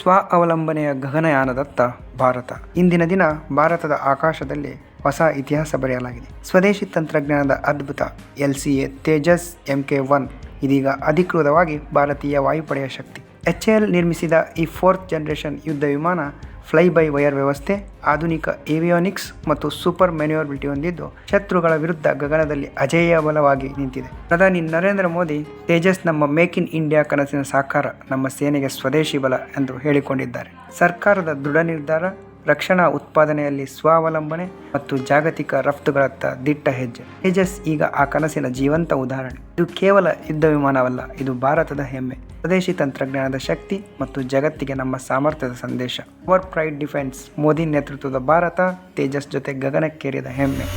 ಸ್ವ ಅವಲಂಬನೆಯ ಗಗನಯಾನದತ್ತ ಭಾರತ. ಇಂದಿನ ದಿನ ಭಾರತದ ಆಕಾಶದಲ್ಲಿ ಹೊಸ ಇತಿಹಾಸ ಬರೆಯಲಾಗಿದೆ. ಸ್ವದೇಶಿ ತಂತ್ರಜ್ಞಾನದ ಅದ್ಭುತ L C A Tejas M K one ಇದೀಗ ಅಧಿಕೃತವಾಗಿ ಭಾರತೀಯ ವಾಯುಪಡೆಯ ಶಕ್ತಿ. ಎಚ್ ಎಲ್ ನಿರ್ಮಿಸಿದ ಈ ಫೋರ್ತ್ ಜನರೇಷನ್ ಯುದ್ಧ ವಿಮಾನ ಫ್ಲೈ ಬೈ ವೈರ್ ವ್ಯವಸ್ಥೆ, ಆಧುನಿಕ ಏವಿಯೋನಿಕ್ಸ್ ಮತ್ತು ಸೂಪರ್ ಮೆನ್ಯೂರ್ಬಿಲಿಟಿ ಹೊಂದಿದ್ದು ಶತ್ರುಗಳ ವಿರುದ್ಧ ಗಗನದಲ್ಲಿ ಅಜೇಯ ಬಲವಾಗಿ ನಿಂತಿದೆ. ಪ್ರಧಾನಿ ನರೇಂದ್ರ ಮೋದಿ ತೇಜಸ್ ನಮ್ಮ ಮೇಕ್ ಇನ್ ಇಂಡಿಯಾ ಕನಸಿನ ಸಾಕಾರ, ನಮ್ಮ ಸೇನೆಗೆ ಸ್ವದೇಶಿ ಬಲ ಎಂದು ಹೇಳಿಕೊಂಡಿದ್ದಾರೆ. ಸರ್ಕಾರದ ದೃಢ ನಿರ್ಧಾರ ರಕ್ಷಣಾ ಉತ್ಪಾದನೆಯಲ್ಲಿ ಸ್ವಾವಲಂಬನೆ ಮತ್ತು ಜಾಗತಿಕ ರಫ್ತುಗಳತ್ತ ದಿಟ್ಟ ಹೆಜ್ಜೆ. ತೇಜಸ್ ಈಗ ಆ ಕನಸಿನ ಜೀವಂತ ಉದಾಹರಣೆ. ಇದು ಕೇವಲ ಯುದ್ಧ ವಿಮಾನವಲ್ಲ, ಇದು ಭಾರತದ ಹೆಮ್ಮೆ. ಸ್ವದೇಶಿ ತಂತ್ರಜ್ಞಾನದ ಶಕ್ತಿ ಮತ್ತು ಜಗತ್ತಿಗೆ ನಮ್ಮ ಸಾಮರ್ಥ್ಯದ ಸಂದೇಶ. ಓವರ್ ಪ್ರೈಡ್ ಡಿಫೆನ್ಸ್ ಮೋದಿ ನೇತೃತ್ವದ ಭಾರತ ತೇಜಸ್ ಜೊತೆ ಗಗನಕ್ಕೇರಿದ ಹೆಮ್ಮೆ.